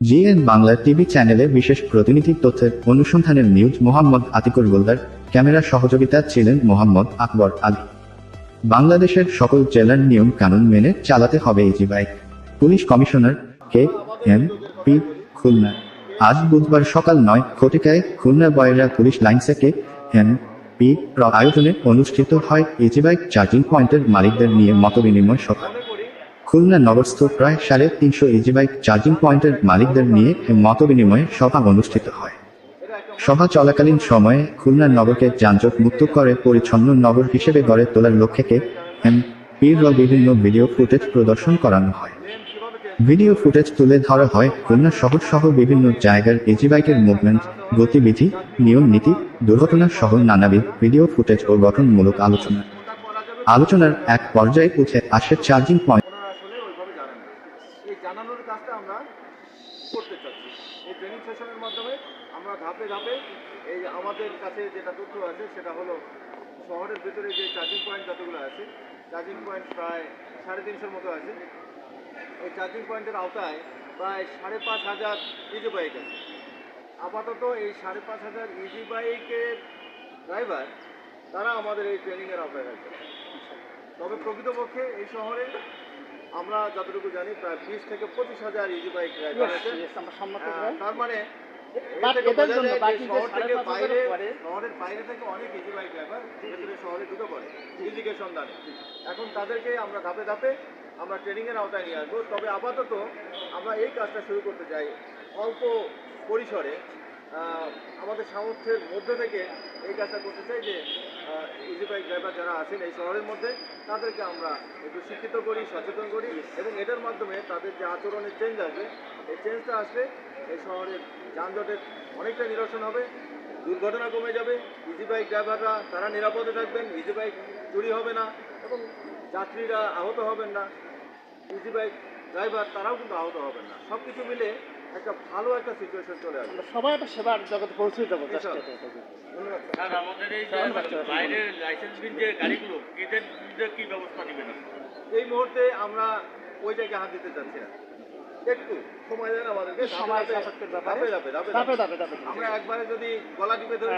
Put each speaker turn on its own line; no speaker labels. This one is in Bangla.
জিএন বাংলা টিভি চ্যানেলে বিশেষ প্রতিনিধি তথ্যের অনুসন্ধানের নিউজ মোহাম্মদ আতিকুর গোলদার, ক্যামেরা সহযোগিতা ছিলেন মোহাম্মদ আকবর আলী। বাংলাদেশের সকল জেলার নিয়ম কানুন মেনে চালাতে হবে easy bike police commissioner K M P Khulna. আজ বুধবার সকাল নয় ঘটিকায় খুলনা বয়রা পুলিশ লাইন্সে কে এম পি আয়োজনে অনুষ্ঠিত হয় ইজি বাইক চার্জিং পয়েন্টের মালিকদের নিয়ে মতবিনিময় সভা। খুলনা নগরস্থ প্রায় সাড়ে তিনশো ইজি বাইক চার্জিং পয়েন্টের মালিকদের নিয়ে মতবিনিময় সভা অনুষ্ঠিত হয়। সভা চলাকালীন সময়ে খুলনা নগরকে যানজট মুক্ত করে পরিচ্ছন্ন নগর হিসেবে গড়ে তোলার লক্ষ্যে কে এম পির বিভিন্ন ভিডিও ফুটেজ প্রদর্শন করানো হয়। ভিডিও ফুটেজ তুলে ধরা হয় খুলনা শহর সহ বিভিন্ন জায়গার ইজি বাইকের মুভমেন্ট গতিবিধি, নিয়ম নীতি, দুর্ঘটনা সহ নানাবিধ ভিডিও ফুটেজ ও গঠনমূলক আলোচনা। আলোচনার এক পর্যায়ে উঠে আসে চার্জিং পয়েন্ট
ওনারা আসলে ওইভাবে জানেন না এই জানানোর কাজটা আমরা করতে চাচ্ছি। এই ট্রেনিং সেশনের মাধ্যমে আমরা ধাপে ধাপে এই আমাদের কাছে যেটা তথ্য আছে, সেটা হলো শহরের ভেতরে যে চার্জিং পয়েন্ট যতগুলো আছে চার্জিং পয়েন্ট প্রায় সাড়ে তিনশোর মতো আছে। এই চার্জিং পয়েন্টের আওতায় প্রায় সাড়ে পাঁচ হাজার ইজি বাইক আছে। আপাতত এই সাড়ে পাঁচ হাজার ইজি বাইকের ড্রাইভার তারা আমাদের এই ট্রেনিংয়ের আওতায় থাকবে তবে প্রকৃতপক্ষে এই শহরে আমরা যতটুকু জানি প্রায় বিশ থেকে পঁচিশ হাজার ইজি বাইক আহ, তার মানে শহরের বাইরে থেকে অনেক ইজি বাইক ড্রাইভার ভেতরে শহরে ঢুকে পড়ে সন্ধানে এখন তাদেরকে আমরা ধাপে ধাপে আমরা ট্রেনিংয়ের আওতায় নিয়ে আসব। তবে আপাতত আমরা এই কাজটা শুরু করতে চাই অল্প পরিসরে। আমাদের সামর্থ্যের মধ্যে থেকে এই কাজটা করতে চাই যে ইজি বাইক ড্রাইভার যারা আছেন এই শহরের মধ্যে, তাদেরকে আমরা একটু শিক্ষিত করি, সচেতন করি এবং এটার মাধ্যমে তাদের যে আচরণের চেঞ্জ আসবে, এই চেঞ্জটা আসলে এই শহরের যানজটের অনেকটা নিরসন হবে, দুর্ঘটনা কমে যাবে ইজি বাইক ড্রাইভাররা তারা নিরাপদে থাকবেন ইজি বাইক চুরি হবে না এবং যাত্রীরা আহত হবেন না ইজি বাইক ড্রাইভার তারাও কিন্তু আহত হবেন না। সব কিছু মিলে একটা ভালো একটা সিচুয়েশন চলে আসবে।
সবাই একটা সেবার জগতে পৌঁছে
যাব আমাদের এই
সবাই বাচ্চা
যে
আছে।
বাইরের লাইসেন্সবিহীন যে গাড়িগুলো এদের কি ব্যবস্থা নেবেন
এই মুহূর্তে আমরা ওই জায়গায় হাত দিতে চাচ্ছি না একটু সময় দেন আমাদেরকে
সময় ব্যাপারে।
আমরা একবারে যদি গলা টিপে ধরে